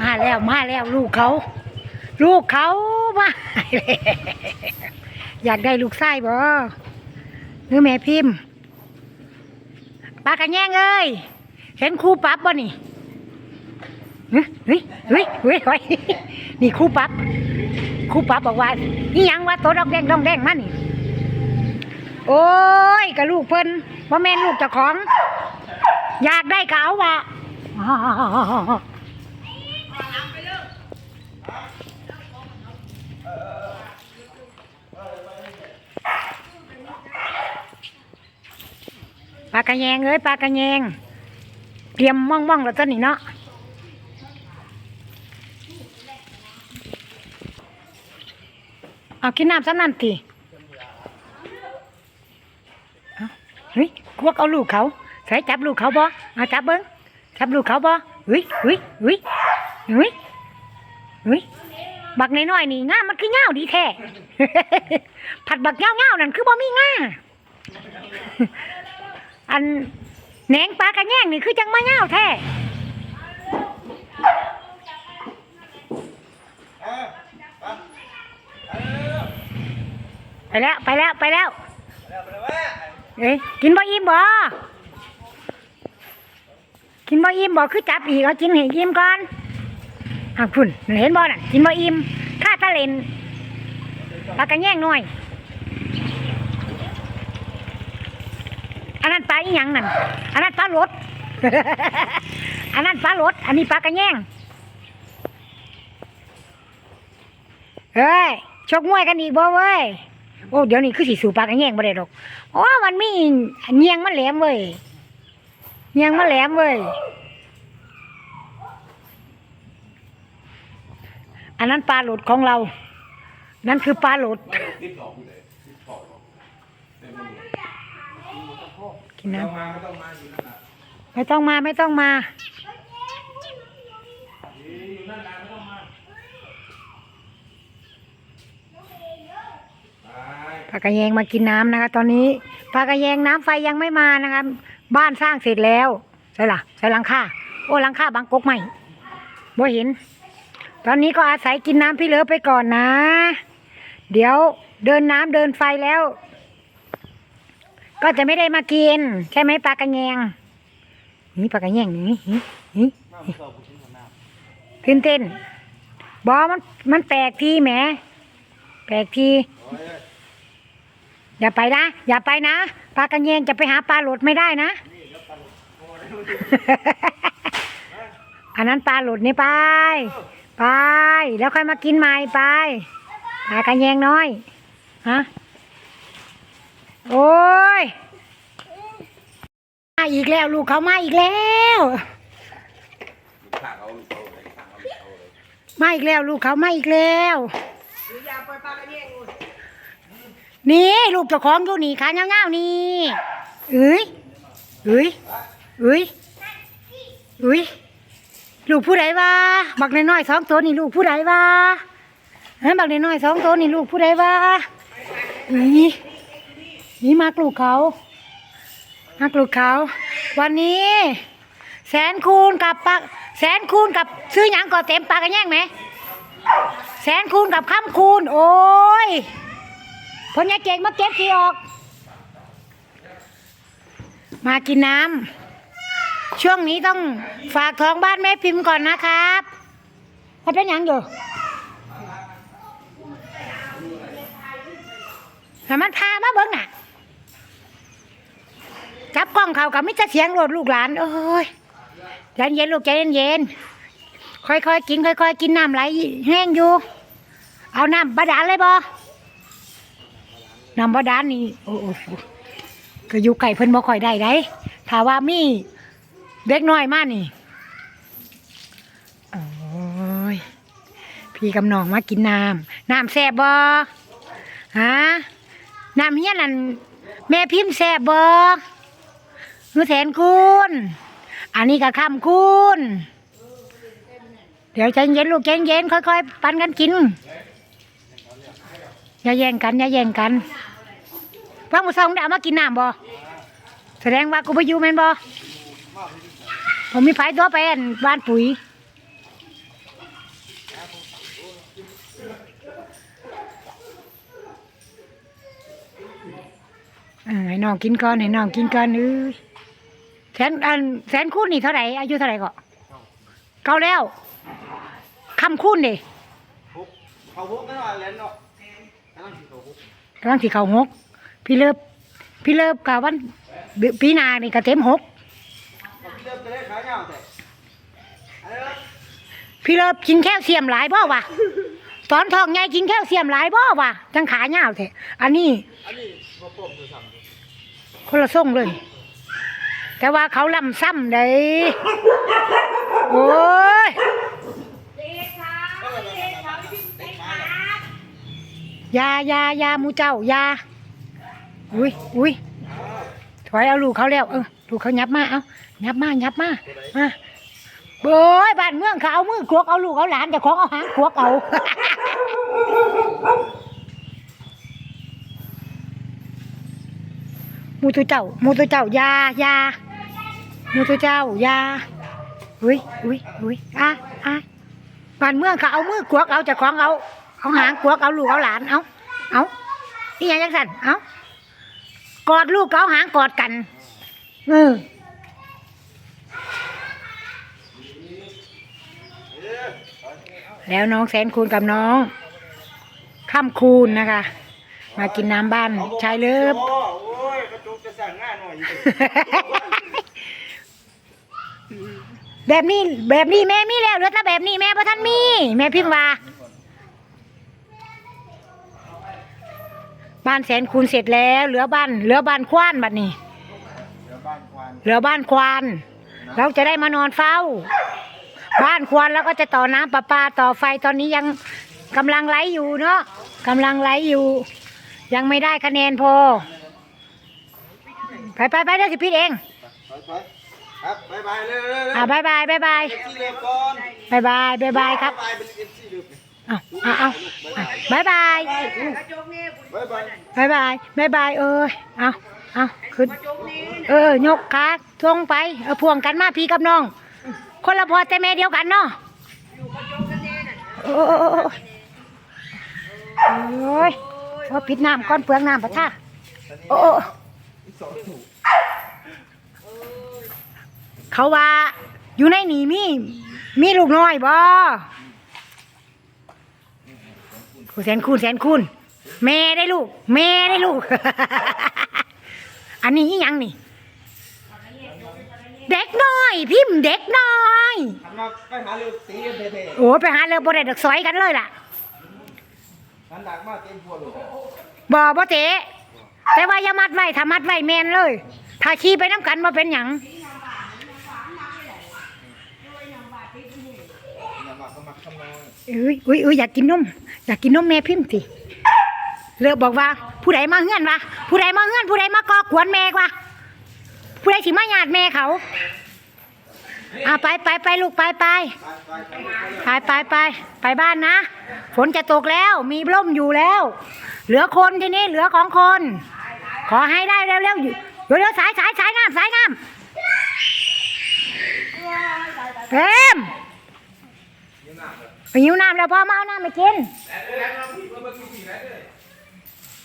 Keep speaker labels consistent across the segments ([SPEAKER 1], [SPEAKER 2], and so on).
[SPEAKER 1] มาแล้วมาแล้วลูกเขา ลูกเขามาอยากได้ลูกไส้บ่หรือแม่พิมพ์ปลากระแยงเอ้ยเห็นครูปั๊บบ่นี่เฮ้ยเฮ้ยเฮ้ยเฮ้ยนี่ครูปั๊บครูปั๊บบอกว่านี่ยังว่าตัวดอกแดงดองแดงมานี่โอ้ยกับลูกเพิ่นว่าแม่นลูกเจ้าของ อยากได้ก็เอาว่ะ ปลากระแยงเอ้ยปลากระแยง เตรียมม่องม่องแล้วต้นนี่เนาะเอากินน้ำซ้ำน้ำตีเฮ้ยพวกเอาลูกเขาใส่จับลูกเขาบ่เอาจับเบิ้งจับลูกเขาบ่เฮ้ยเฮ้ยเฮ้ยเฮ้ยเฮ้ยบักน้อยๆนี่ง่ามันคือเง่าดีแท้ผัดบักเง่าเง่าๆนั่นคือบ่มีง่า อันแหนงปลากระแยงนี่คือจังมาเง่าแท้ไปแล้วไปแล้วไปแล้วเอ้ยกินบ่อิ่มบ่กินบ่อิ่มบ่คือจับอีกเอากินให้อิ่มก่อนอะคุณเห็นบ่น่ะกินบ่อิ่มข้าตะเลนปลากระแยงหน่อย นั้นปลาอีหยังนั่นอันนั้นปลารดอันนั้นปลารดอันนี้ปลากระแยงเฮ้ยชกมวยกันอีกบ่เว้ยโอ้เดี๋ยวนี้คือสิสู่ปลากระแยงบ่ได้ดอกโอ้มันมีเงียงมันแหลมเว้ยเงียงมันแหลมเว้ยอันนั้นปลาหลดของเรา นั่นคือปลาหลด กินน้ำ
[SPEAKER 2] ไม่ต้องมาอยู่นั่น
[SPEAKER 1] ไม่ต้องมาไม่ต้องมา
[SPEAKER 2] ป
[SPEAKER 1] ลากระแยงมากินน้ำนะคะ ตอนนี้ปลากระแยงน้ำไฟยังไม่มานะคะ บ้านสร้างเสร็จแล้วใช่ล่ะใช่หลังคาโอ้หลังคาบางกกใหม่บ่เห็น ตอนนี้ก็อาศัยกินน้ำพี่เลือไปก่อนนะ เดี๋ยวเดินน้ำเดินไฟแล้ว ก็จะไม่ได้มากิน ใช่ไหมปลากระแยงนี่ปลากระแยงนี่นี่นี่ตื่นเต้นบอมันมันแปลกทีแหมแปลกทีอย่าไปนะ อย่าไปนะปลากระเยงจะไปหาปลาหลดไม่ได้นะ อันนั้นปลาหลดนี่ไป ไป แล้วค่อยมากินใหม่ไปปลากระเยงน้อยฮะ โอ้ยมาอีกแล้วลูกเขามาอีกแล้ว มาอีกแล้วลูกเขามาอีกแล้วนี่ลูกเจ้าของอยู่นี่ขาเงาๆนี่เอ้ยเอ้ยเอ้ยเอ้ยลูกผู้ใดวะบักน้อยๆสองตัวนี่ลูกผู้ใดวะฮะบักน้อยๆสองตัวนี่ลูกผู้ใดวะนี่ นี่มากลูกเขามากลูกเขา วันนี้ แสนคูณกับปากแสนคูณกับซื้อหยังก่อเต็มปากกันแย่งไหม แสนคูณกับข้ามคูณ โอ้ยพนยาเก่งมาเก็บขี้ออก มากินน้ำช่วงนี้ต้องฝากท้องบ้านแม่พิมพ์ก่อนนะครับมันเป็นหยังอยู่แต่มันพามาเบิ้งน่ะ จับกล้องเขากับมิจะเสียงโลดลูกหลานโอ้ยใจเย็นลูกใจเย็นๆค่อยๆกิน ค่อยๆกินน้ำไหลแห้งอยู่ เอาน้ำบาดาลเลยบ่น้ำบาดาลนี่โอ้โหก็อยู่ไก่เพิ่นบ่ค่อยได้ได้ถ้าว่ามีเด็กน้อยมากนี่โอ้ยพี่กำนองมากินน้ำน้ำแซ่บบ่ฮะน้ำเฮียนั่นแม่พิมพ์แซ่บบ่ มือแสนคุณอันนี้ก็ข้ามคุณเดี๋ยวใจเย็นลูกใจเย็นค่อยๆปันกันกินอย่าแย่งกันอย่าแย่งกันว่าหมูซองได้เอามากินน้ำบ่แสดงว่ากูไปอยู่แมนบ่ผมมีไฟตัวไปนบ้านปุ๋ยให้น้องกินก่อนให้น้องกินก่อนเอ้ย แสนอันแสนคูณนี่เท่าไหร่อายุเท่าไหร่ก็เก่าแล้วคำคูณดิ
[SPEAKER 2] ฮุกเขาฮุกนั่นว่าเล่นเนาะนั่นคือเขาฮุก
[SPEAKER 1] กำลังสิเข้าหกพี่เลิฟพี่เลิฟกับวันปีหนานี่ก็เต็มหก
[SPEAKER 2] เขาพี่เริ่มจะได้ขายเงาแต่อะไรนะ
[SPEAKER 1] พี่เลิฟกินแคลเซียมหลายบ่วะตอนท้องใหญ่กินแคลเซียมหลายบ่วะจังขาเหี่ยวแท้อันนี้
[SPEAKER 2] อันนี้บ่ปมจะสั่ง
[SPEAKER 1] คนละส่งเลย แต่ว่าเขาลำซ้ำเลยโอ้ยยายายามูเจ้ายาอุ้ยอุ้ยถอยเอาลูกเขาแล้วเออลูกเขายับมาเอายับมายับมามาเบ้ยบ้านเมืองเขาเอามือกวกเอาลูกเอาหลานแต่ของเอาหางกวกเอาหมูตัวเจ้าหมูตัวเจ้ายายา หมูตัวเจ้าอยาอุ้ยอุ้ยอุ้ยอะอะบ้านเมืองเขาเอามือกวกเอาเจากของเอาเอาหางกวกเอาลูกเอาหลานเอาเอานี่ยังจังสันเอากอดลูกเอาหางกอดกันเออแล้วน้องแสนคูณกับน้องข้ามคูณนะคะ มากินน้ำบ้านชายเลิฟ
[SPEAKER 2] โอ้โอ้ยกระจุกจะสั่งง่ายหน่อยอยู่
[SPEAKER 1] แบบนี้แบบนี้แม่มีแล้วเหลือแต่แบบนี้แม่พ่ท่านมี แม่พิมพ์ว่าบ้านแสนคูณเสร็จแล้ว เหลือบ้านเหลือบ้านควานบัดนี้
[SPEAKER 2] เดี๋ยวบ้านควาน
[SPEAKER 1] เหลือบ้านควานเราจะได้มานอนเฝ้า บ้านควานแล้วก็จะต่อน้ำประปาต่อไฟตอนนี้ยังกำลังไหลอยู่เนาะกำลังไหลอยู่ ยังไม่ได้คะแนนพอ ไปไปไปเดี๋ยวสิพี่เอง
[SPEAKER 2] ไปไป ครับบายบายเร็วเร็วเร็ว
[SPEAKER 1] อ่าบายบายบายบาย
[SPEAKER 2] เอฟซีเร็วก่อน
[SPEAKER 1] บายบายบายบายครับ
[SPEAKER 2] บายเป็นเอฟซีเร็ว
[SPEAKER 1] เอาเอาเอาบายบาย
[SPEAKER 2] บายบาย
[SPEAKER 1] บายบายบายบายเอ้ยเอาเอาขึ้น เออยกขาทรงไปเออพ่วงกันมาพี่กับน้อง คนละพอแต่แม่เดียวกันเนาะโอ้โอ้โอ้โอ้ยโอ้ปิดน้ำก้อนเปลืองน้ำปะท่าโอ้โอ้ เขาว่า อยู่ในนี่มี มีลูกน้อยบ่ผู้แสนคูณแสนคูณแม่ได้ลูก แม่ได้ลูก อันนี้ยังนี่ เด็กน้อย พิมพ์เด็กน้อย
[SPEAKER 2] ทำมาไปหาเร็วตีกันเท่
[SPEAKER 1] โอ้ไปหาเรือบ่ได้ดอกสอยกันเลยล่ะ
[SPEAKER 2] ๆกันดักมาเต็มพวเลย
[SPEAKER 1] บ่บ่เตะแต่ว่าอย่ามัดไว้ถ้ามัดไว้แมนเลย ถ้าขี่ไปน้ำกันมาเป็นหยัง
[SPEAKER 2] อย่ามาก็มาขโมย
[SPEAKER 1] เอ้ยอุ้ยอุ้ยอยากกินนมอยากกินนมแม่พิมพ์สิเลือกบอกว่า ผู้ใดมาเฮือนวะผู้ใดมาเฮือนผู้ใดมาก่อกวนแม่วะผู้ใดสิมาญาติแม่เขาอ่าไปไปไปลูกไปไป
[SPEAKER 2] ไปไปไป
[SPEAKER 1] ไปบ้านนะฝนจะตกแล้วมีร่มอยู่แล้ว เหลือคนทีนี้เหลือของคน ขอให้ได้เร็วๆอยู่เร็วๆสายสายสายน้ำสายน้ำเต็ม ไปหิวน้ำแล้วพ่อมาเอาน้ำมากิน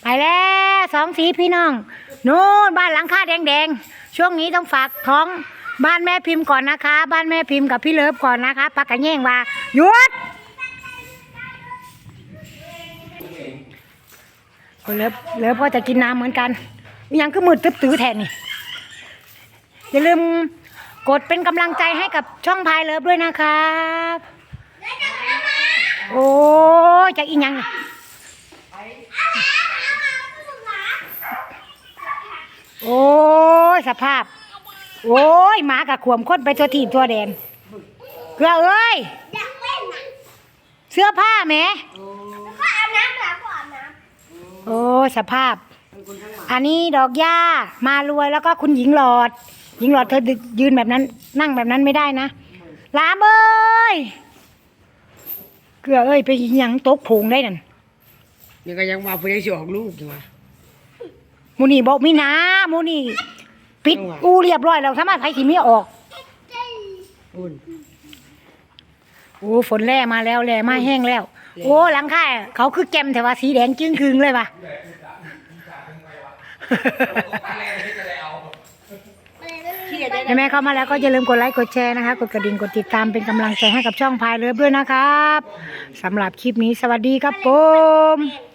[SPEAKER 1] ไปแล้วสองสีพี่น้อง นู่นบ้านหลังคาแดงๆ ช่วงนี้ต้องฝากท้องบ้านแม่พิมพ์ก่อนนะคะ บ้านแม่พิมพ์กับพี่เลิฟก่อนนะคะปากกระแย่งว่าหยุดคนเลิฟเลิฟก็จะกินน้ำเหมือนกันยังก็มืดตึ๊บตื้อแทนนี่อย่าลืมกดเป็นกำลังใจให้กับช่องพายเลิฟด้วยนะครับ โอ้ยจากอีกยังโอ้ยสภาพ โอ้ยหมากับขวมคนไปตัวทีบตัวแดนเกลือเอ้ย
[SPEAKER 3] อยากเล่นน่ะ
[SPEAKER 1] เสื้อผ้าแหม
[SPEAKER 3] แล้วก็อาบน้ำหลังก็อาบน้
[SPEAKER 1] โอ้ยสภาพ อันนี้ดอกหญ้ามารวยแล้วก็คุณหญิงหลอด หญิงหลอดเธอยืนแบบนั้น นั่งแบบนั้นไม่ได้นะลามเอ้ย ลือเอ้ยไปหยังตกผงได้นั่น
[SPEAKER 4] นี่ก็ยังมาเพื่อจะออกลูกอยู่วะ
[SPEAKER 1] มูนี่บอกมีนามูนี่ปิดอูเรียบร้อยแล้วสามารถไผสิมีออก
[SPEAKER 4] อุ่น
[SPEAKER 1] โอ้ฝนแล่มาแล้วแล่มาแห้งแล้ว โอ้หลังคาเขาคือแกมแต่ว่าสีแดงจึ้งคืงเลยว่ะถ้า แม่เข้ามาแล้วก็อย่าลืมกดไลค์กดแชร์นะคะ กดกระดิ่งกดติดตามเป็นกำลังใจให้กับช่องพายเรือด้วยนะครับสำหรับคลิปนี้สวัสดีครับผม